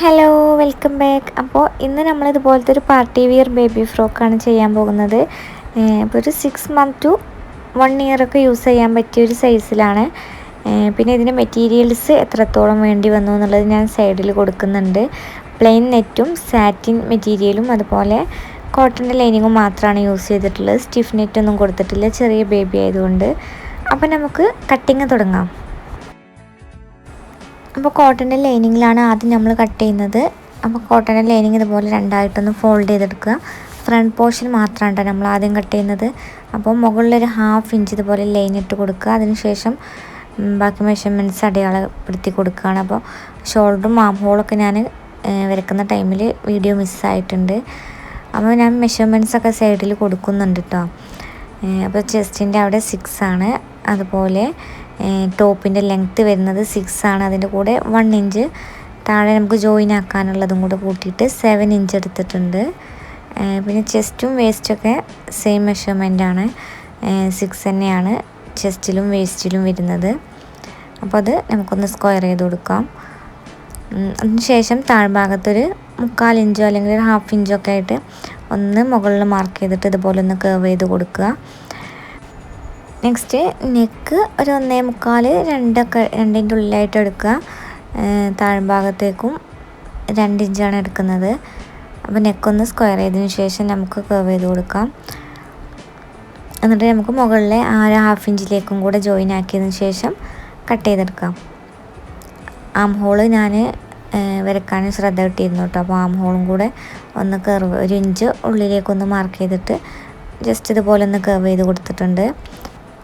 Hello welcome back അപ്പോൾ ഇന്ന് നമ്മൾ ഇതുപോലത്തെ ഒരു പാർട്ടി വിയർ ബേബി ഫ്രോക്കാണ് ചെയ്യാൻ പോകുന്നത്. അപ്പോൾ ഒരു six month to one year ഒക്കെ യൂസ് ചെയ്യാൻ പറ്റിയ ഒരു സൈസിലാണ് പിന്നെ ഇതിന്റെ മെറ്റീരിയൽസ് എത്രത്തോളം വേണ്ടി വന്നു എന്നുള്ളത് ഞാൻ സൈഡിൽ കൊടുക്കുന്നുണ്ട്. പ്ലെയിൻ നെറ്റും സാറ്റിൻ മെറ്റീരിയലും അതുപോലെ കോട്ടന്റെ ലൈനിങ്ങും മാത്രമാണ് യൂസ് ചെയ്തിട്ടുള്ളത്. സ്റ്റിഫ് നെറ്റൊന്നും കൊടുത്തിട്ടില്ല. ചെറിയ ബേബി ആയതുകൊണ്ട്. അപ്പോൾ നമുക്ക് കട്ടിങ് തുടങ്ങാം. അപ്പോൾ കോട്ടന്റെ ലൈനിങ്ങിലാണ് ആദ്യം നമ്മൾ കട്ട് ചെയ്യുന്നത്. അപ്പോൾ കോട്ടന്റെ ലൈനിങ് ഇതുപോലെ രണ്ടായിട്ടൊന്ന് ഫോൾഡ് ചെയ്തെടുക്കുക. ഫ്രണ്ട് പോർഷൻ മാത്രമാണ് നമ്മൾ ആദ്യം കട്ട് ചെയ്യുന്നത്. അപ്പോൾ മുകളിലൊരു ഹാഫ് ഇഞ്ച് ഇതുപോലെ ലൈൻ ഇട്ട് കൊടുക്കുക. അതിനുശേഷം ബാക്കി മെഷർമെന്റ്സ് അടയാളപ്പെടുത്തി കൊടുക്കുകയാണ്. അപ്പോൾ ഷോൾഡറും ആം ഹോളൊക്കെ ഞാൻ വരക്കുന്ന ടൈമിൽ വീഡിയോ മിസ്സായിട്ടുണ്ട്. അപ്പോൾ ഞാൻ മെഷർമെന്റ്സ് ഒക്കെ സൈഡിൽ കൊടുക്കുന്നുണ്ട് കേട്ടോ. അപ്പോൾ ചെസ്റ്റിന്റെ അവിടെ സിക്സ് ആണ് അതുപോലെ ടോപ്പിന്റെ ലെങ്ത്ത് വരുന്നത് സിക്സ് ആണ്. അതിന്റെ കൂടെ വൺ ഇഞ്ച് താഴെ നമുക്ക് ജോയിൻ ആക്കാനുള്ളതും കൂടെ കൂട്ടിയിട്ട് സെവൻ ഇഞ്ച് എടുത്തിട്ടുണ്ട്. പിന്നെ ചെസ്റ്റും വേസ്റ്റൊക്കെ സെയിം ആണ്. സിക്സ് തന്നെയാണ് ചെസ്റ്റിലും വേസ്റ്റിലും വരുന്നത്. അപ്പോൾ അത് നമുക്കൊന്ന് സ്ക്വയർ ചെയ്ത് കൊടുക്കാം. അതിനുശേഷം താഴ്ഭാഗത്തൊരു മുക്കാൽ ഇഞ്ചോ അല്ലെങ്കിൽ ഒരു ഹാഫ് ഇഞ്ചോ ഒക്കെ ആയിട്ട് ഒന്ന് മുകളിൽ മാർക്ക് ചെയ്തിട്ട് ഇതുപോലെ ഒന്ന് കർവ് ചെയ്ത് കൊടുക്കുക. നെക്സ്റ്റ് നെക്ക് ഒരു ഒന്നേ മുക്കാൽ രണ്ടൊക്കെ രണ്ടിന്റെ ഉള്ളിലായിട്ട് എടുക്കുക. താഴ്ഭാഗത്തേക്കും രണ്ട് ഇഞ്ചാണ് എടുക്കുന്നത്. അപ്പോൾ നെക്കൊന്ന് സ്ക്വയർ ചെയ്തതിന് ശേഷം നമുക്ക് കർവ് ചെയ്ത് കൊടുക്കാം. എന്നിട്ട് നമുക്ക് മുകളിലെ ആ ഒരു ഹാഫ് ഇഞ്ചിലേക്കും കൂടെ ജോയിൻ ആക്കിയതിന് ശേഷം കട്ട് ചെയ്തെടുക്കാം. ആം ഹോൾ ഞാൻ വരക്കാൻ ശ്രദ്ധ കിട്ടിയിരുന്നു കേട്ടോ. അപ്പോൾ ആം ഹോളും കൂടെ ഒന്ന് കർവ് ഒരു ഇഞ്ച് ഉള്ളിലേക്കൊന്ന് മാർക്ക് ചെയ്തിട്ട് ജസ്റ്റ് ഇതുപോലെ ഒന്ന് കർവ് ചെയ്ത് കൊടുത്തിട്ടുണ്ട്.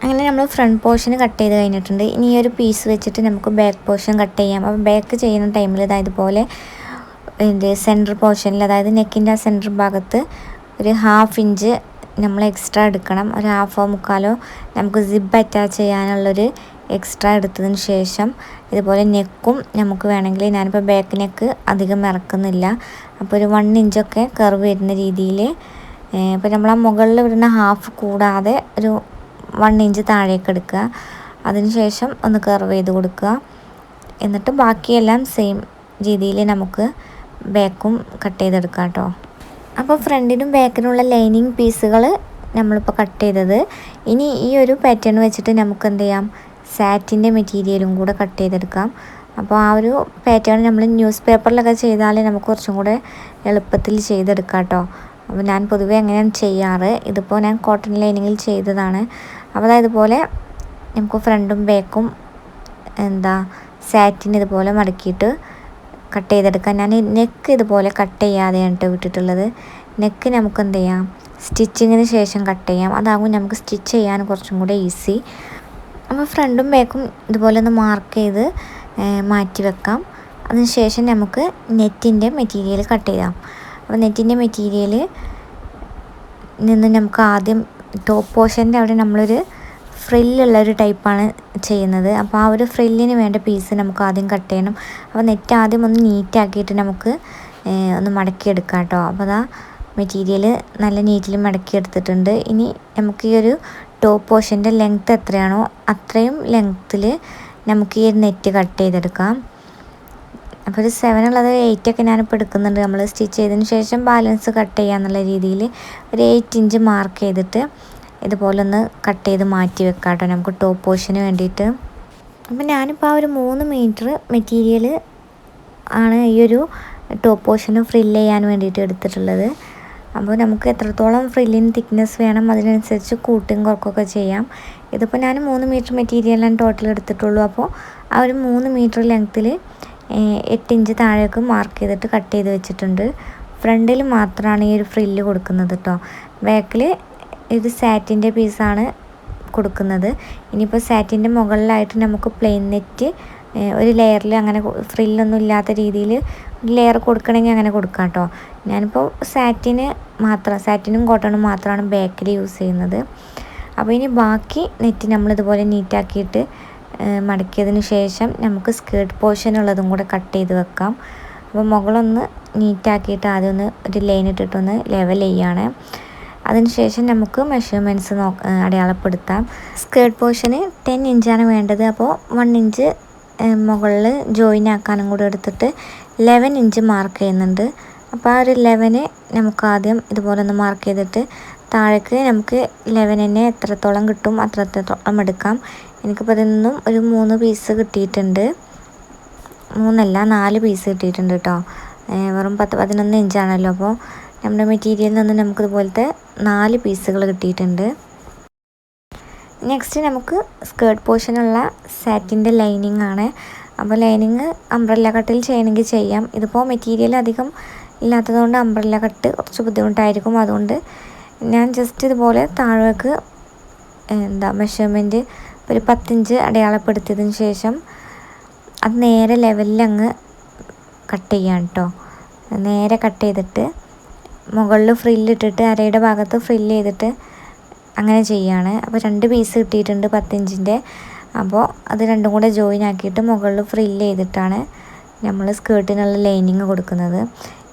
അങ്ങനെ നമ്മൾ ഫ്രണ്ട് പോർഷൻ കട്ട് ചെയ്ത് കഴിഞ്ഞിട്ടുണ്ട്. ഇനി ഈ ഒരു പീസ് വെച്ചിട്ട് നമുക്ക് ബാക്ക് പോർഷൻ കട്ട് ചെയ്യാം. അപ്പോൾ ബാക്ക് ചെയ്യുന്ന ടൈമിൽ ഇതാ ഇതുപോലെ ഇതിന്റെ സെന്റർ പോർഷനിൽ അതായത് നെക്കിന്റെ ആ സെന്റർ ഭാഗത്ത് ഒരു ഹാഫ് ഇഞ്ച് നമ്മൾ എക്സ്ട്രാ എടുക്കണം. ഒരു ഹാഫോ മുക്കാലോ നമുക്ക് സിബ് അറ്റാച്ച് ചെയ്യാനുള്ളൊരു എക്സ്ട്രാ എടുത്തതിന് ശേഷം ഇതുപോലെ നെക്കും നമുക്ക് വേണമെങ്കിൽ ഞാനിപ്പോൾ ബാക്ക് നെക്ക് അധികം ഇറക്കുന്നില്ല. അപ്പോൾ ഒരു വൺ ഇഞ്ചൊക്കെ കർവ് വരുന്ന രീതിയിൽ ഇപ്പോൾ നമ്മൾ ആ മുകളിൽ വരുന്ന ഹാഫ് കൂടാതെ ഒരു വൺ ഇഞ്ച് താഴേക്ക് എടുക്കുക. അതിനുശേഷം ഒന്ന് കർവ് ചെയ്ത് കൊടുക്കുക. എന്നിട്ട് ബാക്കിയെല്ലാം സെയിം രീതിയിൽ നമുക്ക് ബാക്കും കട്ട് ചെയ്തെടുക്കാം കേട്ടോ. അപ്പോൾ ഫ്രണ്ടിനും ബാക്കിനുള്ള ലൈനിങ് പീസുകൾ നമ്മളിപ്പോൾ കട്ട് ചെയ്തത്. ഇനി ഈ ഒരു പാറ്റേൺ വെച്ചിട്ട് നമുക്ക് എന്ത് ചെയ്യാം? സാറ്റിന്റെ മെറ്റീരിയലും കൂടെ കട്ട് ചെയ്തെടുക്കാം. അപ്പോൾ ആ ഒരു പാറ്റേൺ നമ്മൾ ന്യൂസ് പേപ്പറിലൊക്കെ ചെയ്താൽ നമുക്ക് കുറച്ചും കൂടെ എളുപ്പത്തിൽ ചെയ്തെടുക്കാം കേട്ടോ. അപ്പോൾ ഞാൻ പൊതുവേ അങ്ങനെയാണ് ചെയ്യാറ്. ഇതിപ്പോൾ ഞാൻ കോട്ടൺ ലൈനിങ്ങിൽ ചെയ്തതാണ്. അപ്പോൾ അതായത് ഇതുപോലെ നമുക്ക് ഫ്രണ്ടും ബാക്കും എന്താ സാറ്റിന് ഇതുപോലെ മടക്കിയിട്ട് കട്ട് ചെയ്തെടുക്കാം. ഞാൻ നെക്ക് ഇതുപോലെ കട്ട് ചെയ്യാതെയാണ് കേട്ടോ വിട്ടിട്ടുള്ളത്. നെക്ക് നമുക്ക് എന്ത് ചെയ്യാം? സ്റ്റിച്ചിങ്ങിന് ശേഷം കട്ട് ചെയ്യാം. അതാകും നമുക്ക് സ്റ്റിച്ച് ചെയ്യാൻ കുറച്ചും കൂടെ ഈസി അപ്പോൾ ഫ്രണ്ടും ബാക്കും ഇതുപോലെ ഒന്ന് മാർക്ക് ചെയ്ത് മാറ്റി വെക്കാം. അതിനുശേഷം നമുക്ക് നെറ്റിന്റെ മെറ്റീരിയൽ കട്ട് ചെയ്യാം അപ്പോൾ നെറ്റിന്റെ മെറ്റീരിയൽ നിന്ന് നമുക്ക് ആദ്യം ടോപ്പ് പോർഷന്റെ അവിടെ നമ്മളൊരു ഫ്രില്ലുള്ള ഒരു ടൈപ്പാണ് ചെയ്യുന്നത്. അപ്പോൾ ആ ഒരു ഫ്രില്ലിന് വേണ്ട പീസ് നമുക്ക് ആദ്യം കട്ട് ചെയ്യണം. അപ്പോൾ നെറ്റ് ആദ്യം ഒന്ന് നീറ്റാക്കിയിട്ട് നമുക്ക് ഒന്ന് മടക്കിയെടുക്കാം കേട്ടോ. അപ്പോൾ അതാ മെറ്റീരിയൽ നല്ല നീറ്റിൽ മടക്കിയെടുത്തിട്ടുണ്ട്. ഇനി നമുക്ക് ഈ ഒരു ടോപ്പ് പോർഷന്റെ ലെങ്ത്ത് എത്രയാണോ അത്രയും ലെങ്ത്തിൽ നമുക്ക് ഈ നെറ്റ് കട്ട് ചെയ്തെടുക്കാം. അപ്പോൾ ഒരു സെവൻ ഉള്ളത് എയ്റ്റ് ഒക്കെ ഞാനിപ്പോൾ എടുക്കുന്നുണ്ട്. നമ്മൾ സ്റ്റിച്ച് ചെയ്തതിന് ശേഷം ബാലൻസ് കട്ട് ചെയ്യാന്നുള്ള രീതിയിൽ ഒരു എയ്റ്റ് ഇഞ്ച് മാർക്ക് ചെയ്തിട്ട് ഇതുപോലെ ഒന്ന് കട്ട് ചെയ്ത് മാറ്റി വെക്കാം കേട്ടോ നമുക്ക് ടോപ്പ് പോർഷന് വേണ്ടിയിട്ട്. അപ്പോൾ ഞാനിപ്പോൾ ആ ഒരു മൂന്ന് മീറ്റർ മെറ്റീരിയൽ ആണ് ഈ ഒരു ടോപ്പ് പോർഷന് ഫ്രില്ല് ചെയ്യാൻ വേണ്ടിയിട്ട് എടുത്തിട്ടുള്ളത്. അപ്പോൾ നമുക്ക് എത്രത്തോളം ഫ്രില്ലിന് തിക്നെസ് വേണം അതിനനുസരിച്ച് കൂട്ടും കുറക്കൊക്കെ ചെയ്യാം. ഇതിപ്പോൾ ഞാൻ മൂന്ന് മീറ്റർ മെറ്റീരിയലാണ് ടോട്ടൽ എടുത്തിട്ടുള്ളൂ. അപ്പോൾ ആ ഒരു മൂന്ന് മീറ്റർ ലെങ്ത്തിൽ എട്ട് ഇഞ്ച് താഴേക്ക് മാർക്ക് ചെയ്തിട്ട് കട്ട് ചെയ്ത് വെച്ചിട്ടുണ്ട്. ഫ്രണ്ടിൽ മാത്രമാണ് ഈ ഒരു ഫ്രില്ല് കൊടുക്കുന്നത് കേട്ടോ ബാക്കിൽ ഇത് സാറ്റിന്റെ പീസാണ് കൊടുക്കുന്നത്. ഇനിയിപ്പോൾ സാറ്റിന്റെ മുകളിലായിട്ട് നമുക്ക് പ്ലെയിൻ നെറ്റ് ഒരു ലെയറിൽ അങ്ങനെ ഫ്രില്ലൊന്നും ഇല്ലാത്ത രീതിയിൽ ലെയർ കൊടുക്കണമെങ്കിൽ അങ്ങനെ കൊടുക്കാം കേട്ടോ ഞാനിപ്പോൾ സാറ്റിന് മാത്രം സാറ്റിനും കോട്ടണും മാത്രമാണ് ബാക്കിൽ യൂസ് ചെയ്യുന്നത്. അപ്പോൾ ഇനി ബാക്കി നെറ്റ് നമ്മളിതുപോലെ നീറ്റാക്കിയിട്ട് മടക്കിയതിന് ശേഷം നമുക്ക് സ്കേർട്ട് പോർഷൻ ഉള്ളതും കൂടെ കട്ട് ചെയ്ത് വെക്കാം. അപ്പോൾ മുകളൊന്ന് നീറ്റാക്കിയിട്ട് ആദ്യം ഒന്ന് ഒരു ലൈൻ ഇട്ടിട്ടൊന്ന് ലെവൽ ചെയ്യുകയാണ് അതിനുശേഷം നമുക്ക് മെഷർമെന്റ്സ് നോ അടയാളപ്പെടുത്താം. സ്കേർട്ട് പോർഷന് ടെൻ ഇഞ്ചാണ് വേണ്ടത്. അപ്പോൾ വൺ ഇഞ്ച് മുകളിൽ ജോയിൻ ആക്കാനും കൂടെ എടുത്തിട്ട് ലെവൻ ഇഞ്ച് മാർക്ക് ചെയ്യുന്നുണ്ട്. അപ്പോൾ ആ ഒരു ലെവന് നമുക്ക് ആദ്യം ഇതുപോലെ ഒന്ന് മാർക്ക് ചെയ്തിട്ട് താഴേക്ക് നമുക്ക് ലെവനിനെ എത്രത്തോളം കിട്ടും അത്രത്തോളം എടുക്കാം. എനിക്കിപ്പോൾ ഇതിൽ നിന്നും ഒരു മൂന്ന് പീസ് കിട്ടിയിട്ടുണ്ട്. മൂന്നല്ല നാല് പീസ് കിട്ടിയിട്ടുണ്ട് കേട്ടോ വെറും പത്ത് പതിനൊന്ന് ഇഞ്ചാണല്ലോ അപ്പോൾ നമ്മുടെ മെറ്റീരിയലിൽ നിന്ന് നമുക്കിതുപോലത്തെ നാല് പീസുകൾ കിട്ടിയിട്ടുണ്ട്. നെക്സ്റ്റ് നമുക്ക് സ്കേർട്ട് പോർഷനുള്ള സാറ്റിന്റെ ലൈനിങ് ആണ്. അപ്പോൾ ലൈനിങ് അംബ്രല്ല കട്ടിൽ ചെയ്യണമെങ്കിൽ ചെയ്യാം. ഇതിപ്പോൾ മെറ്റീരിയൽ അധികം ഇല്ലാത്തതുകൊണ്ട് അംബ്രല്ല കട്ട് കുറച്ച് ബുദ്ധിമുട്ടായിരിക്കും. അതുകൊണ്ട് ഞാൻ ജസ്റ്റ് ഇതുപോലെ താഴേക്ക് എന്താ മെഷർമെന്റ് ഒരു പത്തിഞ്ച് അടയാളപ്പെടുത്തിയതിന് ശേഷം അത് നേരെ ലെവലിൽ അങ്ങ് കട്ട് ചെയ്യാം കേട്ടോ നേരെ കട്ട് ചെയ്തിട്ട് മുകളിൽ ഫ്രില്ലിട്ടിട്ട് അരയുടെ ഭാഗത്ത് ഫ്രില്ല് ചെയ്തിട്ട് അങ്ങനെ ചെയ്യാണ്. അപ്പോൾ രണ്ട് പീസ് കിട്ടിയിട്ടുണ്ട് പത്തിഞ്ചിന്റെ. അപ്പോൾ അത് രണ്ടും കൂടെ ജോയിൻ ആക്കിയിട്ട് മുകളിൽ ഫ്രില്ല് ചെയ്തിട്ടാണ് നമ്മൾ സ്കേർട്ടിനുള്ള ലൈനിങ് കൊടുക്കുന്നത്.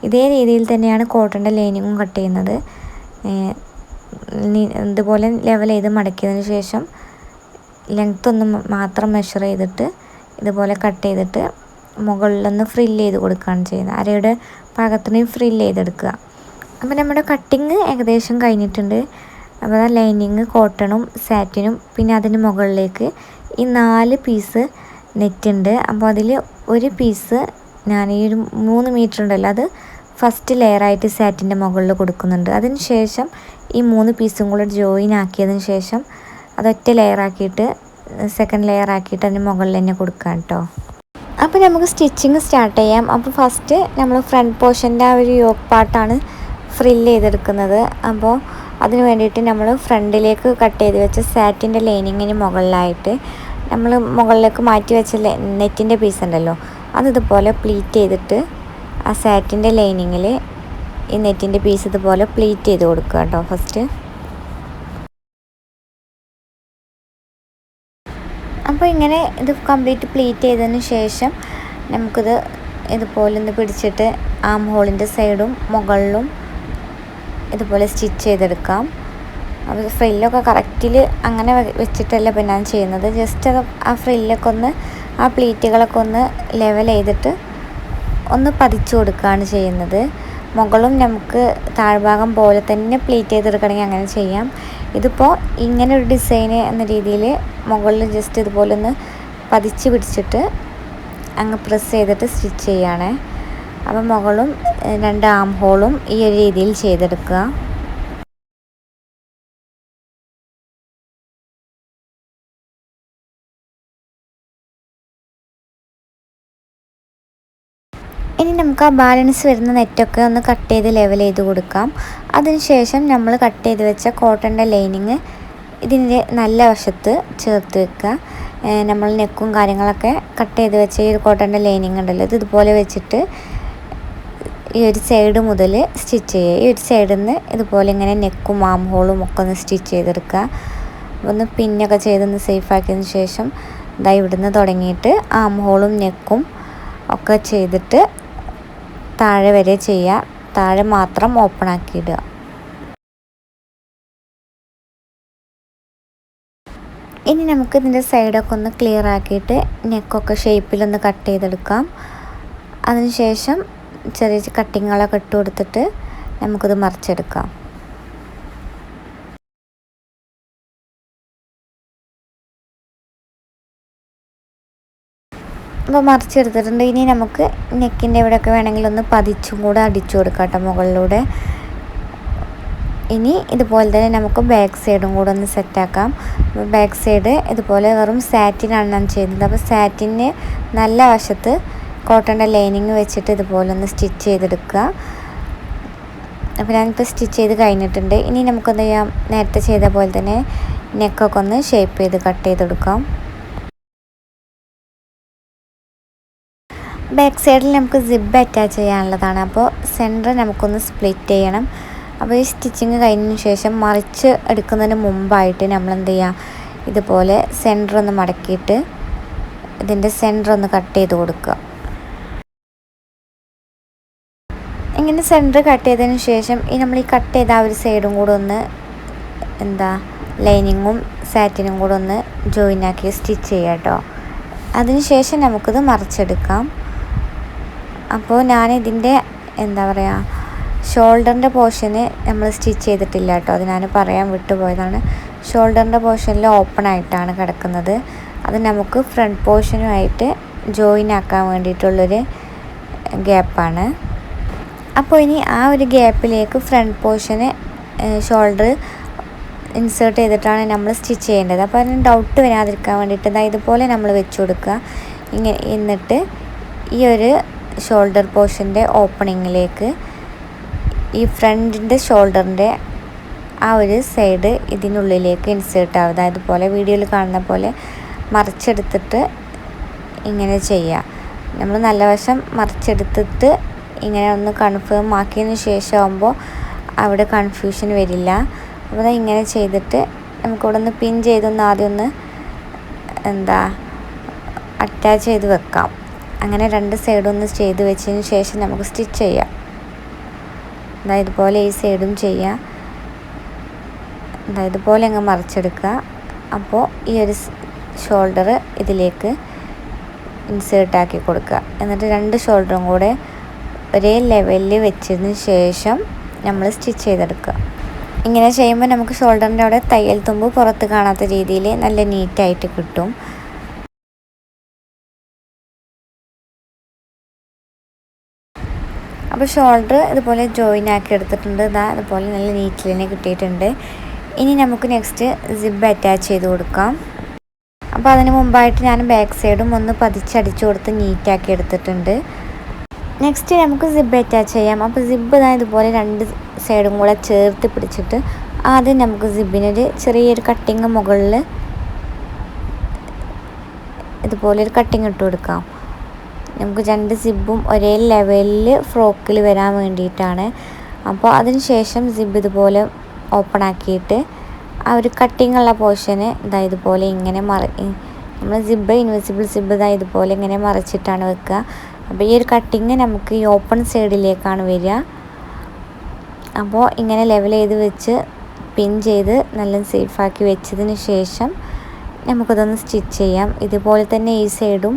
ഇതേ രീതിയിൽ തന്നെയാണ് കോട്ടന്റെ ലൈനിങ്ങും കട്ട് ചെയ്യുന്നത്. ഇതുപോലെ ലെവൽ ചെയ്ത് മടക്കിയതിന് ശേഷം ലെങ്ത് ഒന്ന് മാത്രം മെഷർ ചെയ്തിട്ട് ഇതുപോലെ കട്ട് ചെയ്തിട്ട് മുകളിലൊന്ന് ഫ്രില്ല് ചെയ്ത് കൊടുക്കുകയാണ് ചെയ്യുന്നത്. അരയുടെ പാകത്തിന് ഫ്രില്ല് ചെയ്തെടുക്കുക. അപ്പോൾ നമ്മുടെ കട്ടിങ് ഏകദേശം കഴിഞ്ഞിട്ടുണ്ട്. അപ്പോൾ ലൈനിങ് കോട്ടണും സാറ്റിനും പിന്നെ അതിന് മുകളിലേക്ക് ഈ നാല് പീസ് നെറ്റ് ഉണ്ട്. അപ്പോൾ അതിൽ ഒരു പീസ് ഞാൻ ഈ ഒരു മൂന്ന് മീറ്റർ ഉണ്ടല്ലോ അത് ഫസ്റ്റ് ലെയറായിട്ട് സാറ്റിന്റെ മുകളിൽ കൊടുക്കുന്നുണ്ട്. അതിന് ശേഷം ഈ മൂന്ന് പീസും കൂടെ ജോയിൻ ആക്കിയതിന് ശേഷം അതൊറ്റ ലെയറാക്കിയിട്ട് സെക്കൻഡ് ലെയർ ആക്കിയിട്ട് അതിന് മുകളിൽ തന്നെ കൊടുക്കാം കേട്ടോ അപ്പോൾ നമുക്ക് സ്റ്റിച്ചിങ് സ്റ്റാർട്ട് ചെയ്യാം. അപ്പോൾ ഫസ്റ്റ് നമ്മൾ ഫ്രണ്ട് പോർഷന്റെ ആ ഒരു യോക്ക് പാർട്ടാണ് ഫ്രിൽ ചെയ്തെടുക്കുന്നത്. അപ്പോൾ അതിന് വേണ്ടിയിട്ട് നമ്മൾ ഫ്രണ്ടിലേക്ക് കട്ട് ചെയ്ത് വെച്ച സാറ്റിന്റെ ലൈനിങ്ങിന് മുകളിലായിട്ട് നമ്മൾ മുകളിലേക്ക് മാറ്റി വെച്ച നെറ്റിന്റെ പീസ് ഉണ്ടല്ലോ അതിതുപോലെ പ്ലീറ്റ് ചെയ്തിട്ട് ആ സാറ്റിന്റെ ലൈനിങ്ങിൽ ഈ നെറ്റിന്റെ പീസ് ഇതുപോലെ പ്ലീറ്റ് ചെയ്ത് കൊടുക്കുക കേട്ടോ ഫസ്റ്റ് അപ്പോൾ ഇങ്ങനെ ഇത് കംപ്ലീറ്റ് പ്ലീറ്റ് ചെയ്തതിന് ശേഷം നമുക്കിത് ഇതുപോലെ ഒന്ന് പിടിച്ചിട്ട് ആം ഹോളിന്റെ സൈഡും മുകളിലും ഇതുപോലെ സ്റ്റിച്ച് ചെയ്തെടുക്കാം. അപ്പോൾ ഫ്രില്ലൊക്കെ കറക്റ്റിൽ അങ്ങനെ വെച്ചിട്ടല്ല പിന്നെ ഞാൻ ചെയ്യുന്നത്. ജസ്റ്റ് അത് ആ ഫ്രില്ലൊക്കെ ഒന്ന് ആ പ്ലീറ്റുകളൊക്കെ ഒന്ന് ലെവൽ ചെയ്തിട്ട് ഒന്ന് പതിച്ചു കൊടുക്കുകയാണ് ചെയ്യുന്നത്. മുകളും നമുക്ക് താഴ്ഭാഗം പോലെ തന്നെ പ്ലീറ്റ് ചെയ്തെടുക്കണമെങ്കിൽ അങ്ങനെ ചെയ്യാം. ഇതിപ്പോൾ ഇങ്ങനെ ഒരു ഡിസൈൻ എന്ന രീതിയിൽ മുകളിൽ ജസ്റ്റ് ഇതുപോലെ ഒന്ന് പതിച്ച് പിടിച്ചിട്ട് അങ്ങ് പ്രസ് ചെയ്തിട്ട് സ്റ്റിച്ച് ചെയ്യുകയാണ് അപ്പം മുകളും രണ്ട് ആം ഹോളും ഈ ഒരു രീതിയിൽ ചെയ്തെടുക്കുക. നമുക്ക് ആ ബാലൻസ് വരുന്ന നെറ്റൊക്കെ ഒന്ന് കട്ട് ചെയ്ത് ലെവൽ ചെയ്ത് കൊടുക്കാം. അതിനുശേഷം നമ്മൾ കട്ട് ചെയ്ത് വെച്ച കോട്ടന്റെ ലൈനിങ് ഇതിന്റെ നല്ല വശത്ത് ചേർത്ത് വെക്കുക നമ്മൾ നെക്കും കാര്യങ്ങളൊക്കെ കട്ട് ചെയ്ത് വെച്ച ഈ ഒരു കോട്ടന്റെ ലൈനിങ് ഉണ്ടല്ലോ ഇത് ഇതുപോലെ വെച്ചിട്ട് ഈ ഒരു സൈഡ് മുതൽ സ്റ്റിച്ച് ചെയ്യുക. ഈ ഒരു സൈഡിൽ നിന്ന് ഇതുപോലെ ഇങ്ങനെ നെക്കും ആം ഹോളും ഒക്കെ ഒന്ന് സ്റ്റിച്ച് ചെയ്തെടുക്കുക ഒന്ന് പിന്നൊക്കെ ചെയ്തൊന്ന് സേഫാക്കിയതിന് ശേഷം ഇതാ ഇവിടുന്ന് തുടങ്ങിയിട്ട് ആം ഹോളും നെക്കും ഒക്കെ ചെയ്തിട്ട് താഴെ വരെ ചെയ്യുക. താഴെ മാത്രം ഓപ്പൺ ആക്കിയിടുക ഇനി നമുക്ക് ഇതിന്റെ സൈഡൊക്കെ ഒന്ന് ക്ലിയർ ആക്കിയിട്ട് നെക്കൊക്കെ ഷേപ്പിലൊന്ന് കട്ട് ചെയ്തെടുക്കാം. അതിനുശേഷം ചെറിയ കട്ടിങ്ങുകളൊക്കെ ഇട്ട് കൊടുത്തിട്ട് നമുക്കിത് മറിച്ചെടുക്കാം. അപ്പോൾ മറിച്ചെടുത്തിട്ടുണ്ട്. ഇനി നമുക്ക് നെക്കിന്റെ ഇവിടെയൊക്കെ വേണമെങ്കിൽ ഒന്ന് പതിച്ചും കൂടെ അടിച്ചു കൊടുക്കാം കേട്ടോ മുകളിലൂടെ. ഇനി ഇതുപോലെ തന്നെ നമുക്ക് ബാക്ക് സൈഡും കൂടെ ഒന്ന് സെറ്റാക്കാം ബാക്ക് സൈഡ് ഇതുപോലെ വെറും സാറ്റിനാണ് ഞാൻ ചെയ്യുന്നത്. അപ്പോൾ സാറ്റിന് നല്ല വശത്ത് കോട്ടന്റെ ലൈനിങ് വെച്ചിട്ട് ഇതുപോലെ ഒന്ന് സ്റ്റിച്ച് ചെയ്തെടുക്കുക. അപ്പോൾ ഞാനിപ്പോൾ സ്റ്റിച്ച് ചെയ്ത് കഴിഞ്ഞിട്ടുണ്ട്. ഇനി നമുക്കെന്ത് ചെയ്യാം? നേരത്തെ ചെയ്ത പോലെ തന്നെ നെക്കൊക്കെ ഒന്ന് ഷേപ്പ് ചെയ്ത് കട്ട് ചെയ്തെടുക്കാം. ബാക്ക് സൈഡിൽ നമുക്ക് സിബ് അറ്റാച്ച് ചെയ്യാനുള്ളതാണ്. അപ്പോൾ സെന്റർ നമുക്കൊന്ന് സ്പ്ലിറ്റ് ചെയ്യണം. അപ്പോൾ ഈ സ്റ്റിച്ചിങ് കഴിഞ്ഞതിന് ശേഷം മറിച്ച് എടുക്കുന്നതിന് മുമ്പായിട്ട് നമ്മൾ എന്ത് ചെയ്യുക ഇതുപോലെ സെന്റർ ഒന്ന് മടക്കിയിട്ട് ഇതിന്റെ സെന്റർ ഒന്ന് കട്ട് ചെയ്ത് കൊടുക്കുക. ഇങ്ങനെ സെന്റർ കട്ട് ചെയ്തതിന് ശേഷം ഈ നമ്മൾ ഈ കട്ട് ചെയ്ത ആ ഒരു സൈഡും കൂടെ ഒന്ന് എന്താ ലൈനിങ്ങും സാറ്റിനും കൂടെ ഒന്ന് ജോയിൻ ആക്കി സ്റ്റിച്ച് ചെയ്യാം കേട്ടോ അതിനുശേഷം നമുക്കിത് മറിച്ചെടുക്കാം. അപ്പോൾ ഞാനിതിന്റെ എന്താ പറയുക ഷോൾഡറിന്റെ പോർഷന് നമ്മൾ സ്റ്റിച്ച് ചെയ്തിട്ടില്ല കേട്ടോ. അത് ഞാൻ പറയാൻ വിട്ടുപോയതാണ്. ഷോൾഡറിന്റെ പോർഷനിൽ ഓപ്പൺ ആയിട്ടാണ് കിടക്കുന്നത്. അത് നമുക്ക് ഫ്രണ്ട് പോർഷനുമായിട്ട് ജോയിൻ ആക്കാൻ വേണ്ടിയിട്ടുള്ളൊരു ഗ്യാപ്പാണ്. അപ്പോൾ ഇനി ആ ഒരു ഗ്യാപ്പിലേക്ക് ഫ്രണ്ട് പോർഷന് ഷോൾഡർ ഇൻസേർട്ട് ചെയ്തിട്ടാണ് നമ്മൾ സ്റ്റിച്ച് ചെയ്യേണ്ടത്. അപ്പോൾ അതിന് ഡൗട്ട് വരാതിരിക്കാൻ വേണ്ടിയിട്ട് ഇതാ ഇതുപോലെ നമ്മൾ വെച്ച് കൊടുക്കുക. ഇങ്ങനെ എന്നിട്ട് ഈ ഒരു ഷോൾഡർ പോർഷന്റെ ഓപ്പണിങ്ങിലേക്ക് ഈ ഫ്രണ്ടിന്റെ ഷോൾഡറിന്റെ ആ ഒരു സൈഡ് ഇതിനുള്ളിലേക്ക് ഇൻസേർട്ട് ആവുക. അതായത് പോലെ വീഡിയോയിൽ കാണുന്ന പോലെ മറിച്ചെടുത്തിട്ട് ഇങ്ങനെ ചെയ്യുക. നമ്മൾ നല്ല വശം മറിച്ചെടുത്തിട്ട് ഇങ്ങനെ ഒന്ന് കൺഫേം ആക്കിയതിന് ശേഷം ആകുമ്പോൾ അവിടെ കൺഫ്യൂഷൻ വരില്ല. അപ്പോൾ ഇങ്ങനെ ചെയ്തിട്ട് നമുക്കിവിടെ ഒന്ന് പിൻ ചെയ്തൊന്ന് ആദ്യം ഒന്ന് എന്താ അറ്റാച്ച് ചെയ്ത് വെക്കാം. അങ്ങനെ രണ്ട് സൈഡും ഒന്ന് ചെയ്ത് വെച്ചതിന് ശേഷം നമുക്ക് സ്റ്റിച്ച് ചെയ്യാം. അതായത് ഇതുപോലെ ഈ സൈഡും ചെയ്യാം. അതായത് ഇതുപോലെ അങ്ങ് മറിച്ചെടുക്കുക. അപ്പോൾ ഈ ഒരു ഷോൾഡർ ഇതിലേക്ക് ഇൻസേർട്ട് ആക്കി കൊടുക്കുക. എന്നിട്ട് രണ്ട് ഷോൾഡറും കൂടെ ഒരേ ലെവലിൽ വെച്ചതിന് ശേഷം നമ്മൾ സ്റ്റിച്ച് ചെയ്തെടുക്കുക. ഇങ്ങനെ ചെയ്യുമ്പോൾ നമുക്ക് ഷോൾഡറിന്റെ അവിടെ തയ്യൽ തുമ്പ് പുറത്ത് കാണാത്ത രീതിയിൽ നല്ല നീറ്റായിട്ട് കിട്ടും. അപ്പോൾ ഷോൾഡർ ഇതുപോലെ ജോയിൻ ആക്കി എടുത്തിട്ടുണ്ട്. ഇതാ അതുപോലെ നല്ല നീറ്റിൽ തന്നെ കിട്ടിയിട്ടുണ്ട്. ഇനി നമുക്ക് നെക്സ്റ്റ് സിബ് അറ്റാച്ച് ചെയ്ത് കൊടുക്കാം. അപ്പോൾ അതിന് മുമ്പായിട്ട് ഞാൻ ബാക്ക് സൈഡും ഒന്ന് പതിച്ചടിച്ചു കൊടുത്ത് നീറ്റാക്കി എടുത്തിട്ടുണ്ട്. നെക്സ്റ്റ് നമുക്ക് സിബ് അറ്റാച്ച് ചെയ്യാം. അപ്പോൾ സിബ് ഇതാ ഇതുപോലെ രണ്ട് സൈഡും കൂടെ ചേർത്ത് പിടിച്ചിട്ട് ആദ്യം നമുക്ക് സിബിനൊരു ചെറിയൊരു കട്ടിങ് മുകളിൽ ഇതുപോലെ ഒരു കട്ടിങ് ഇട്ട് കൊടുക്കാം. നമുക്ക് രണ്ട് സിബും ഒരേ ലെവലിൽ ഫ്രോക്കിൽ വരാൻ വേണ്ടിയിട്ടാണ്. അപ്പോൾ അതിന് ശേഷം സിബ് ഇതുപോലെ ഓപ്പൺ ആക്കിയിട്ട് ആ ഒരു കട്ടിങ് ഉള്ള പോർഷന് ഇതാ ഇതുപോലെ ഇങ്ങനെ മറി നമ്മൾ സിബ് ഇൻവിസിബിൾ സിബ് ഇതാ ഇതുപോലെ ഇങ്ങനെ മറിച്ചിട്ടാണ് വെക്കുക. അപ്പോൾ ഈ ഒരു കട്ടിങ് നമുക്ക് ഈ ഓപ്പൺ സൈഡിലേക്കാണ് വരിക. അപ്പോൾ ഇങ്ങനെ ലെവൽ ചെയ്ത് വെച്ച് പിൻ ചെയ്ത് നല്ല സേഫാക്കി വെച്ചതിന് ശേഷം നമുക്കതൊന്ന് സ്റ്റിച്ച് ചെയ്യാം. ഇതുപോലെ തന്നെ ഈ സൈഡും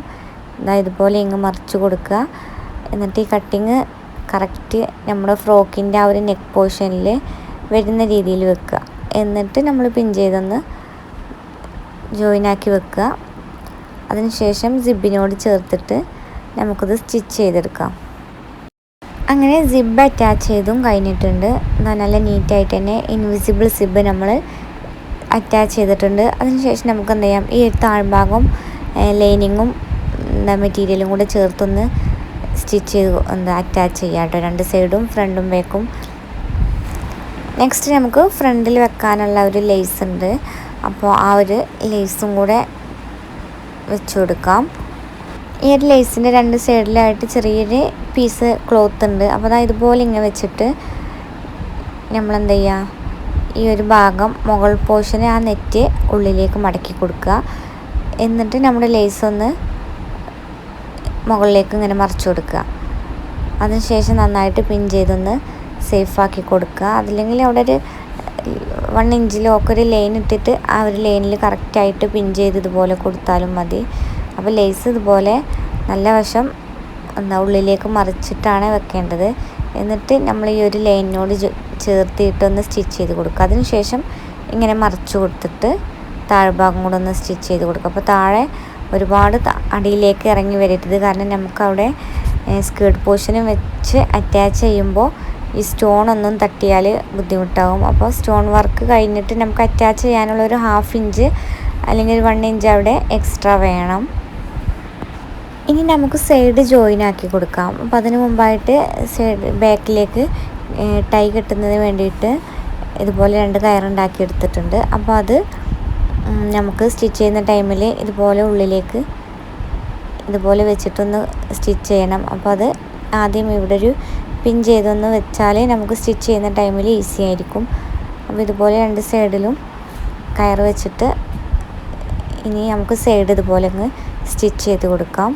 ഇതാ ഇതുപോലെ ഇങ്ങ് മറിച്ച് കൊടുക്കുക. എന്നിട്ട് ഈ കട്ടിങ് കറക്റ്റ് നമ്മുടെ ഫ്രോക്കിന്റെ ആ ഒരു നെക്ക് പോർഷനിൽ വരുന്ന രീതിയിൽ വെക്കുക. എന്നിട്ട് നമ്മൾ പിൻ ചെയ്തൊന്ന് ജോയിൻ ആക്കി വെക്കുക. അതിനുശേഷം സിബിനോട് ചേർത്തിട്ട് നമുക്കത് സ്റ്റിച്ച് ചെയ്തെടുക്കാം. അങ്ങനെ സിബ് അറ്റാച്ച് ചെയ്തും കഴിഞ്ഞിട്ടുണ്ട്. നല്ല നീറ്റായിട്ട് തന്നെ ഇൻവിസിബിൾ സിബ് നമ്മൾ അറ്റാച്ച് ചെയ്തിട്ടുണ്ട്. അതിനുശേഷം നമുക്ക് എന്ത് ചെയ്യാം ഈ താഴ്ഭാഗം ലൈനിങ്ങും എന്താ മെറ്റീരിയലും കൂടെ ചേർത്തൊന്ന് സ്റ്റിച്ച് ചെയ്ത് എന്താ അറ്റാച്ച് ചെയ്യാം കേട്ടോ. രണ്ട് സൈഡും ഫ്രണ്ടും ബാക്കും നെക്സ്റ്റ് നമുക്ക് ഫ്രണ്ടിൽ വെക്കാനുള്ള ഒരു ലേസ് ഉണ്ട്. അപ്പോൾ ആ ഒരു ലേസും കൂടെ വെച്ച് കൊടുക്കാം. ഈ ഒരു ലേസിന്റെ രണ്ട് സൈഡിലായിട്ട് ചെറിയൊരു പീസ് ക്ലോത്ത് ഉണ്ട്. അപ്പോൾ അതാ ഇതുപോലെ ഇങ്ങനെ വെച്ചിട്ട് നമ്മൾ എന്ത് ചെയ്യുക ഈ ഒരു ഭാഗം മുകൾ പോർഷന് ആ നെറ്റ് ഉള്ളിലേക്ക് മടക്കി കൊടുക്കുക. എന്നിട്ട് നമ്മുടെ ലേസ് ഒന്ന് മുകളിലേക്ക് ഇങ്ങനെ മറിച്ചു കൊടുക്കുക. അതിനുശേഷം നന്നായിട്ട് പിൻ ചെയ്തൊന്ന് സേഫാക്കി കൊടുക്കുക. അതില്ലെങ്കിൽ അവിടെ ഒരു വൺ ഇഞ്ചിലോ ഒക്കെ ഒരു ലൈൻ ഇട്ടിട്ട് ആ ഒരു ലൈനിൽ കറക്റ്റായിട്ട് പിൻ ചെയ്ത് ഇതുപോലെ കൊടുത്താലും മതി. അപ്പോൾ ലേസ് ഇതുപോലെ നല്ല വശം എന്താ ഉള്ളിലേക്ക് മറിച്ചിട്ടാണ് വെക്കേണ്ടത്. എന്നിട്ട് നമ്മൾ ഈ ഒരു ലൈനിനോട് ചേർത്തിയിട്ടൊന്ന് സ്റ്റിച്ച് ചെയ്ത് കൊടുക്കുക. അതിനുശേഷം ഇങ്ങനെ മറിച്ച് കൊടുത്തിട്ട് താഴ്ഭാഗം കൂടെ ഒന്ന് സ്റ്റിച്ച് ചെയ്ത് കൊടുക്കുക. അപ്പോൾ താഴെ ഒരുപാട് അടിയിലേക്ക് ഇറങ്ങി വരരുത്. കാരണം നമുക്കവിടെ സ്കേർട്ട് പോർഷനും വെച്ച് അറ്റാച്ച് ചെയ്യുമ്പോൾ ഈ സ്റ്റോൺ ഒന്നും തട്ടിയാൽ ബുദ്ധിമുട്ടാവും. അപ്പോൾ സ്റ്റോൺ വർക്ക് കഴിഞ്ഞിട്ട് നമുക്ക് അറ്റാച്ച് ചെയ്യാനുള്ള ഒരു ഹാഫ് ഇഞ്ച് അല്ലെങ്കിൽ ഒരു വൺ ഇഞ്ച് അവിടെ എക്സ്ട്രാ വേണം. ഇനി നമുക്ക് സൈഡ് ജോയിൻ ആക്കി കൊടുക്കാം. അപ്പോൾ അതിന് മുമ്പായിട്ട് സൈഡ് ബാക്കിലേക്ക് ടൈ കെട്ടുന്നതിന് വേണ്ടിയിട്ട് ഇതുപോലെ രണ്ട് കയറുണ്ടാക്കി എടുത്തിട്ടുണ്ട്. അപ്പോൾ അത് നമുക്ക് സ്റ്റിച്ച് ചെയ്യുന്ന ടൈമിൽ ഇതുപോലെ ഉള്ളിലേക്ക് ഇതുപോലെ വെച്ചിട്ടൊന്ന് സ്റ്റിച്ച് ചെയ്യണം. അപ്പോൾ അത് ആദ്യം ഇവിടെ ഒരു പിൻ ചെയ്തൊന്ന് വെച്ചാലേ നമുക്ക് സ്റ്റിച്ച് ചെയ്യുന്ന ടൈമിൽ ഈസി ആയിരിക്കും. അപ്പോൾ ഇതുപോലെ രണ്ട് സൈഡിലും കയർ വെച്ചിട്ട് ഇനി നമുക്ക് സൈഡ് ഇതുപോലെ അങ്ങ് സ്റ്റിച്ച് ചെയ്ത് കൊടുക്കാം.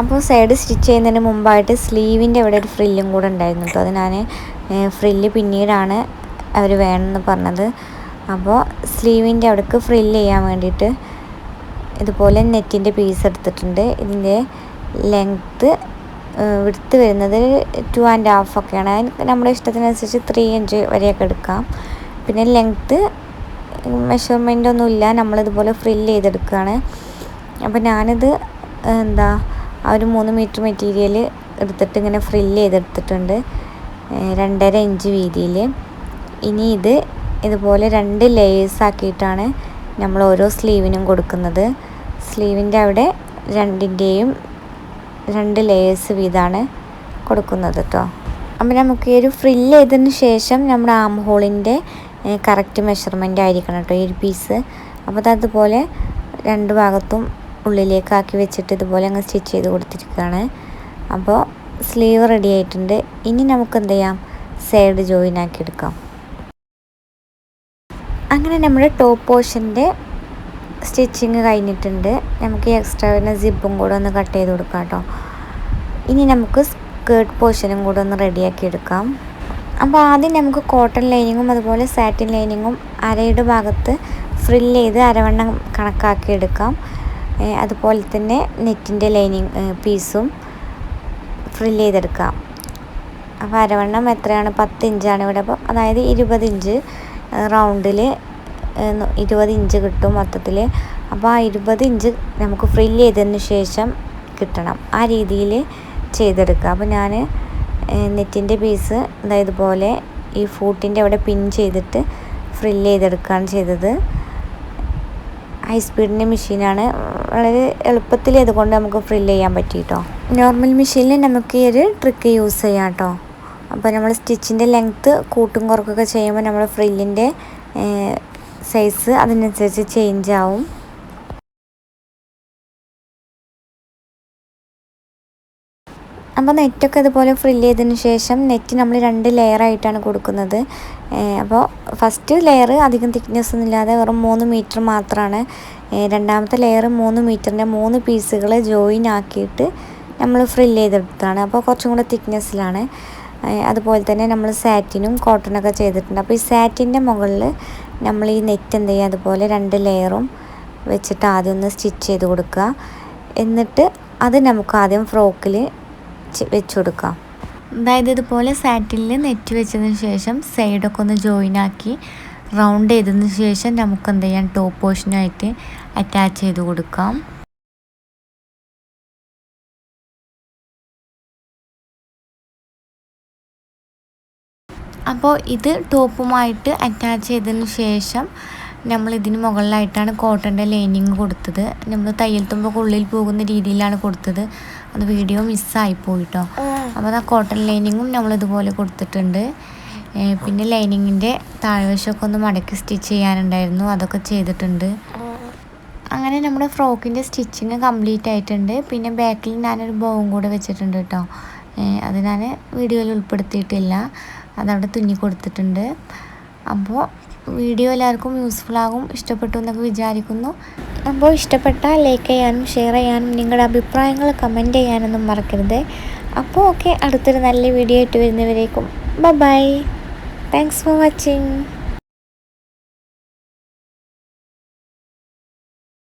അപ്പോൾ സൈഡ് സ്റ്റിച്ച് ചെയ്യുന്നതിന് മുമ്പായിട്ട് സ്ലീവിന്റെ അവിടെ ഒരു ഫ്രില്ലും കൂടെ ഉണ്ടായിരുന്നു കേട്ടോ. അത് ഞാൻ ഫ്രില്ല് പിന്നീടാണ് അവർ വേണമെന്ന് പറഞ്ഞത്. അപ്പോൾ സ്ലീവിന്റെ അവിടേക്ക് ഫ്രില്ല് ചെയ്യാൻ വേണ്ടിയിട്ട് ഇതുപോലെ നെറ്റിന്റെ പീസ് എടുത്തിട്ടുണ്ട്. ഇതിന്റെ ലെങ്ത്ത് വിടുത്ത് വരുന്നത് ടു ആൻഡ് ഹാഫ് ഒക്കെയാണ്. നമ്മുടെ ഇഷ്ടത്തിനനുസരിച്ച് ത്രീ ഇഞ്ച് വരെയൊക്കെ എടുക്കാം. പിന്നെ ലെങ്ത്ത് മെഷർമെന്റ് ഒന്നുമില്ല നമ്മളിതുപോലെ ഫ്രില്ല് ചെയ്തെടുക്കുകയാണ് അപ്പോൾ ഞാനിത് എന്താ ആ ഒരു മൂന്ന് മീറ്റർ മെറ്റീരിയൽ എടുത്തിട്ട് ഇങ്ങനെ ഫ്രില്ല് ചെയ്തെടുത്തിട്ടുണ്ട്. രണ്ടര ഇഞ്ച് വീതിയിൽ ഇനി ഇത് ഇതുപോലെ രണ്ട് ലെയേഴ്സ് ആക്കിയിട്ടാണ് നമ്മൾ ഓരോ സ്ലീവിനും കൊടുക്കുന്നത്. സ്ലീവിന്റെ അവിടെ രണ്ടിന്റെയും രണ്ട് ലേയേഴ്സ് വീതമാണ് കൊടുക്കുന്നത് കേട്ടോ അപ്പം നമുക്ക് ഈ ഒരു ഫ്രില്ല് ചെയ്തതിന് ശേഷം നമ്മുടെ ആം ഹോളിന്റെ കറക്റ്റ് മെഷർമെന്റ് ആയിരിക്കണം കേട്ടോ ഈ ഒരു പീസ് അപ്പോൾ അത് അതുപോലെ രണ്ട് ഭാഗത്തും ഉള്ളിലേക്കാക്കി വെച്ചിട്ട് ഇതുപോലെ അങ്ങ് സ്റ്റിച്ച് ചെയ്ത് കൊടുത്തിരിക്കുകയാണ്. അപ്പോൾ സ്ലീവ് റെഡി ആയിട്ടുണ്ട്. ഇനി നമുക്ക് എന്ത് ചെയ്യാം? സൈഡ് ജോയിൻ ആക്കി എടുക്കാം. അങ്ങനെ നമ്മുടെ ടോപ്പ് പോർഷന്റെ സ്റ്റിച്ചിങ് കഴിഞ്ഞിട്ടുണ്ട്. നമുക്ക് ഈ എക്സ്ട്രാ വരുന്ന സിബും കൂടെ ഒന്ന് കട്ട് ചെയ്ത് കൊടുക്കാം കേട്ടോ. ഇനി നമുക്ക് സ്കേർട്ട് പോർഷനും കൂടെ ഒന്ന് റെഡിയാക്കി എടുക്കാം. അപ്പോൾ ആദ്യം നമുക്ക് കോട്ടൺ ലൈനിങ്ങും അതുപോലെ സാറ്റിൻ ലൈനിങ്ങും അരയുടെ ഭാഗത്ത് ഫ്രില്ല് ചെയ്ത് അരവണ്ണം കണക്കാക്കി എടുക്കാം. അതുപോലെ തന്നെ നെറ്റിന്റെ ലൈനിങ് പീസും ഫ്രില്ല് ചെയ്തെടുക്കാം. അപ്പോൾ അരവണ്ണം എത്രയാണ്? പത്ത് ഇഞ്ചാണ് ഇവിടെ. അപ്പോൾ അതായത് ഇരുപത് ഇഞ്ച് റൗണ്ടിൽ ഇരുപത് ഇഞ്ച് കിട്ടും മൊത്തത്തിൽ അപ്പോൾ ആ ഇരുപത് ഇഞ്ച് നമുക്ക് ഫ്രില്ല് ചെയ്തതിന് ശേഷം കിട്ടണം. ആ രീതിയിൽ ചെയ്തെടുക്കുക. അപ്പോൾ ഞാൻ നെറ്റിന്റെ പീസ് അതായത് പോലെ ഈ ഫൂട്ടിന്റെ അവിടെ പിൻ ചെയ്തിട്ട് ഫ്രില്ല് ചെയ്തെടുക്കുകയാണ് ചെയ്തത്. ഹൈ സ്പീഡിന്റെ മെഷീനാണ് വളരെ എളുപ്പത്തിൽ അതുകൊണ്ട് നമുക്ക് ഫ്രില്ല് ചെയ്യാൻ പറ്റി കേട്ടോ നോർമൽ മെഷീനിൽ നമുക്ക് ഈ ഒരു ട്രിക്ക് യൂസ് ചെയ്യാം കേട്ടോ അപ്പോൾ നമ്മൾ സ്റ്റിച്ചിന്റെ ലെങ്ത്ത് കൂട്ടും കുറക്കൊക്കെ ചെയ്യുമ്പോൾ നമ്മൾ ഫ്രില്ലിന്റെ സൈസ് അതിനനുസരിച്ച് ചേഞ്ച് ആവും. അപ്പോൾ നെറ്റൊക്കെ ഇതുപോലെ ഫ്രില്ല് ചെയ്തതിന് ശേഷം നെറ്റ് നമ്മൾ രണ്ട് ലെയർ ആയിട്ടാണ് കൊടുക്കുന്നത്. അപ്പോൾ ഫസ്റ്റ് ലെയർ അധികം തിക്നെസ് ഒന്നും ഇല്ലാതെ വെറും മൂന്ന് മീറ്റർ മാത്രമാണ് രണ്ടാമത്തെ ലെയർ മൂന്ന് മീറ്ററിന്റെ മൂന്ന് പീസുകൾ ജോയിൻ ആക്കിയിട്ട് നമ്മൾ ഫ്രില്ല് ചെയ്തെടുത്താണ് അപ്പോൾ കുറച്ചും കൂടെ തിക്നെസ്സിലാണ് അതുപോലെ തന്നെ നമ്മൾ സാറ്റിനും കോട്ടണൊക്കെ ചെയ്തിട്ടുണ്ട്. അപ്പോൾ ഈ സാറ്റിന്റെ മുകളിൽ നമ്മൾ ഈ നെറ്റ് എന്ത് ചെയ്യുക? അതുപോലെ രണ്ട് ലെയറും വെച്ചിട്ട് ആദ്യം ഒന്ന് സ്റ്റിച്ച് ചെയ്ത് കൊടുക്കുക. എന്നിട്ട് അത് നമുക്ക് ആദ്യം ഫ്രോക്കിൽ വെച്ച് കൊടുക്കാം. അതായത് ഇതുപോലെ സാറ്റിനിൽ നെറ്റ് വെച്ചതിന് ശേഷം സൈഡൊക്കെ ഒന്ന് ജോയിൻ ആക്കി റൗണ്ട് ചെയ്തതിന് ശേഷം നമുക്ക് എന്ത് ചെയ്യാം? ടോപ്പ് പോർഷനായിട്ട് അറ്റാച്ച് ചെയ്ത് കൊടുക്കാം. അപ്പോൾ ഇത് ടോപ്പുമായിട്ട് അറ്റാച്ച് ചെയ്തതിന് ശേഷം നമ്മൾ ഇതിന് മുകളിലായിട്ടാണ് കോട്ടന്റെ ലൈനിങ് കൊടുത്തത്. നമ്മൾ തയ്യൽ തുമ്പൊക്കെ ഉള്ളിൽ പോകുന്ന രീതിയിലാണ് കൊടുത്തത്. അത് വീഡിയോ മിസ്സായി പോയിട്ടോ. അപ്പോൾ ആ കോട്ടൺ ലൈനിങ്ങും നമ്മളിതുപോലെ കൊടുത്തിട്ടുണ്ട്. പിന്നെ ലൈനിങ്ങിന്റെ താഴ്വശമൊക്കെ ഒന്ന് മടക്കി സ്റ്റിച്ച് ചെയ്യാനുണ്ടായിരുന്നു. അതൊക്കെ ചെയ്തിട്ടുണ്ട്. അങ്ങനെ നമ്മുടെ ഫ്രോക്കിന്റെ സ്റ്റിച്ചിങ് കംപ്ലീറ്റ് ആയിട്ടുണ്ട്. പിന്നെ ബാക്കിൽ ഞാനൊരു ബോവും കൂടെ വെച്ചിട്ടുണ്ട് കേട്ടോ. അത് ഞാൻ വീഡിയോയിൽ ഉൾപ്പെടുത്തിയിട്ടില്ല. അതവിടെ തുന്നി കൊടുത്തിട്ടുണ്ട്. അപ്പോൾ വീഡിയോ എല്ലാവർക്കും യൂസ്ഫുൾ ആകും ഇഷ്ടപ്പെട്ടു എന്നൊക്കെ വിചാരിക്കുന്നു. അപ്പോൾ ഇഷ്ടപ്പെട്ട ലൈക്ക് ചെയ്യാനും ഷെയർ ചെയ്യാനും നിങ്ങളുടെ അഭിപ്രായങ്ങൾ കമന്റ് ചെയ്യാനൊന്നും മറക്കരുത്. അപ്പോൾ ഓക്കെ അടുത്തൊരു നല്ല വീഡിയോ ആയിട്ട് വരുന്നവരേക്കും. Bye bye thanks for watching